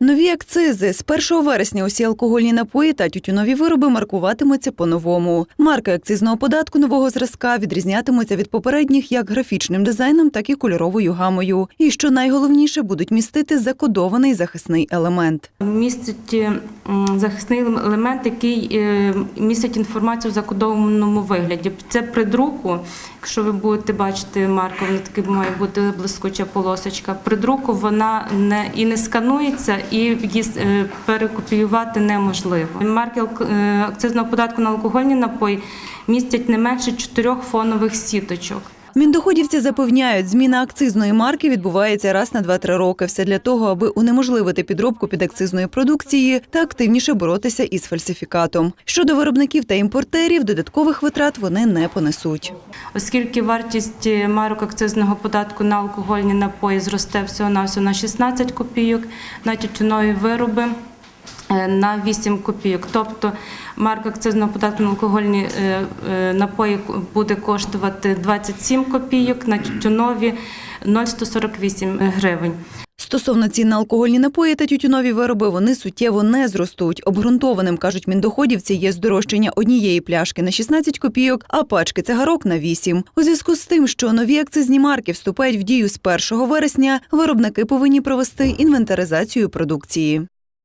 Нові акцизи з 1 вересня усі алкогольні напої та тютюнові вироби маркуватимуться по-новому. Марки акцизного податку нового зразка відрізнятимуться від попередніх як графічним дизайном, так і кольоровою гамою. І що найголовніше, будуть містити закодований захисний елемент. Містить е, захисний елемент, який е, містить інформацію в закодованому вигляді. Це при друку, якщо ви будете бачити марку, вона таки має бути блискуча полосочка. При друку вона не і не сканується, і е, перекопіювати неможливо. Марки е, акцизного податку на алкогольні напої містять не менше чотирьох фонових сіточок. Міндоходівці запевняють, зміна акцизної марки відбувається раз на 2-3 роки. Все для того, аби унеможливити підробку підакцизної продукції та активніше боротися із фальсифікатом. Щодо виробників та імпортерів, додаткових витрат вони не понесуть. Оскільки вартість е, марок акцизного податку на алкогольні напої зросте всього на на 16 копійок, на тютюнові вироби на 8 копійок. Тобто марка акцизного податку на алкогольні е, е, напої буде коштувати 27 копійок, на тютюнові 0,148 гривень. Стосовно цін на алкогольні напої та тютюнові вироби, вони суттєво не зростуть. Обґрунтованим, кажуть міндоходівці, є здорожчання однієї пляшки на 16 копійок, а пачки цигарок на 8. У зв'язку з тим, що нові акцизні марки вступають в дію з 1 вересня, виробники повинні провести інвентаризацію продукції.